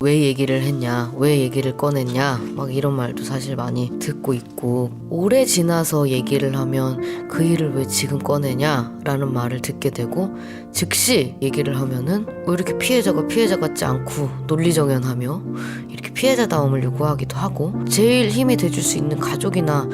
왜 얘기를 했냐, 왜 얘기를 꺼냈냐, 막 이런 말도 사실 많이 듣고 있고, 오래 지나서 얘기를 하면 그 일을 왜 지금 꺼내냐? 라는 말을 듣게 되고, 즉시 얘기를 하면은 왜 이렇게 피해자가 피해자 같지 않고 논리정연하며 이렇게 피해자다움을 요구하기도 하고, 제일 힘이 돼줄 수 있는 가족이나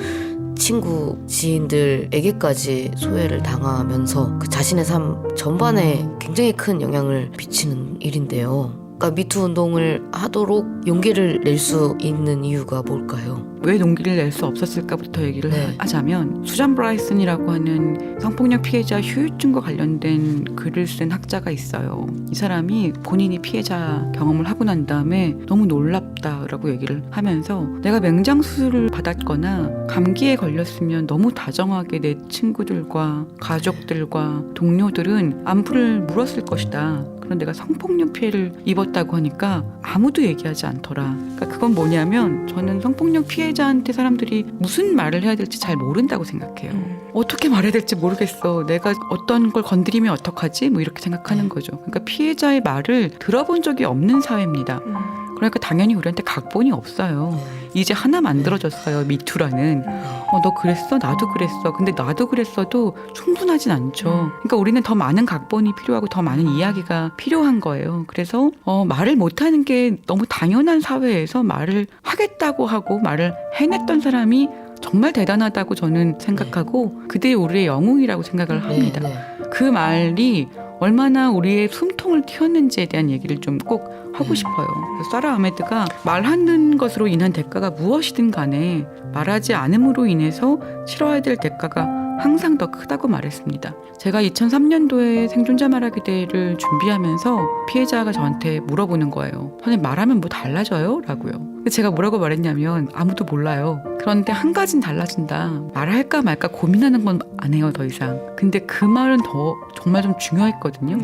친구, 지인들에게까지 소외를 당하면서 그 자신의 삶 전반에 굉장히 큰 영향을 미치는 일인데요. 그러니까 미투 운동을 하도록 용기를 낼 수 있는 이유가 뭘까요? 왜 용기를 낼 수 없었을까부터 얘기를 네. 하자면 수잔 브라이슨이라고 하는 성폭력 피해자 후유증과 관련된 글을 쓴 학자가 있어요. 이 사람이 본인이 피해자 경험을 하고 난 다음에 너무 놀랍다라고 얘기를 하면서 내가 맹장 수술을 받았거나 감기에 걸렸으면 너무 다정하게 내 친구들과 가족들과 동료들은 안부를 물었을 것이다. 그런 내가 성폭력 피해를 입었 다고 하니까 아무도 얘기하지 않더라. 그러니까 그건 뭐냐면 저는 성폭력 피해자한테 사람들이 무슨 말을 해야 될지 잘 모른다고 생각해요. 음. 어떻게 말해야 될지 모르겠어. 내가 어떤 걸 건드리면 어떡하지? 뭐 이렇게 생각하는 거죠. 그러니까 피해자의 말을 들어본 적이 없는 사회입니다. 그러니까 당연히 우리한테 각본이 없어요. 이제 하나 만들어졌어요. 미투라는. 어, 너 그랬어? 나도 그랬어. 근데 나도 그랬어도 충분하진 않죠. 그러니까 우리는 더 많은 각본이 필요하고 더 많은 이야기가 필요한 거예요. 그래서 어, 말을 못하는 게 너무 당연한 사회에서 말을 하겠다고 하고 말을 해냈던 사람이 정말 대단하다고 저는 생각하고 그들이 우리의 영웅이라고 생각을 합니다. 그 말이 얼마나 우리의 숨통을 틔웠는지에 대한 얘기를 좀 꼭 하고 음. 싶어요. 그래서 사라 아메드가 말하는 것으로 인한 대가가 무엇이든 간에 말하지 않음으로 인해서 치러야 될 대가가 항상 더 크다고 말했습니다. 제가 2003년도에 생존자 말하기 대회를 준비하면서 피해자가 저한테 물어보는 거예요. 선생님 말하면 뭐 달라져요? 라고요. 제가 뭐라고 말했냐면 아무도 몰라요. 그런데 한 가지는 달라진다. 말할까 말까 고민하는 건 안 해요, 더 이상. 근데 그 말은 더 정말 좀 중요했거든요.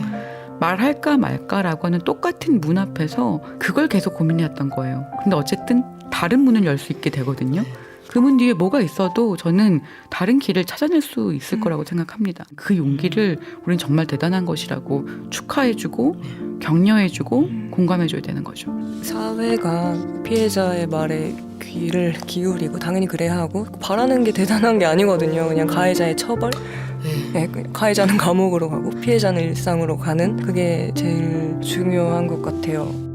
말할까 말까라고 하는 똑같은 문 앞에서 그걸 계속 고민해왔던 거예요. 근데 어쨌든 다른 문을 열 수 있게 되거든요. 그 문 뒤에 뭐가 있어도 저는 다른 길을 찾아낼 수 있을 거라고 생각합니다. 그 용기를 우리는 정말 대단한 것이라고 축하해주고 격려해주고 공감해줘야 되는 거죠. 사회가 피해자의 말에 귀를 기울이고 당연히 그래야 하고 바라는 게 대단한 게 아니거든요. 그냥 가해자의 처벌, 네. 네, 그 가해자는 감옥으로 가고 피해자는 일상으로 가는 그게 제일 중요한 것 같아요.